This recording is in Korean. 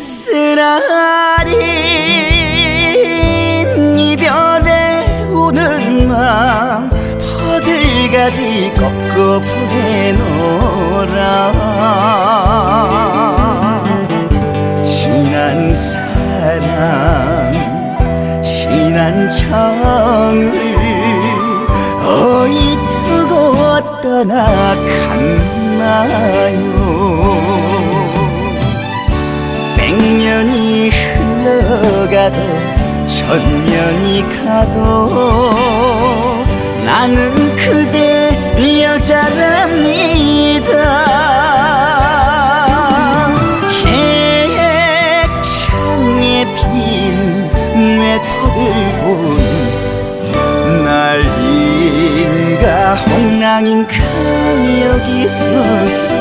쓰라린 이별에 우는 마음 버들가지 꺾어 보내노라 지난 사랑 지난 정을 어이 두고 떠나갔나 백년이 흘러가되 천년이 가도 나는 그대 여자랍니다. 해창에 피는 외포들보니 날인가 홍랑인가 여기 서서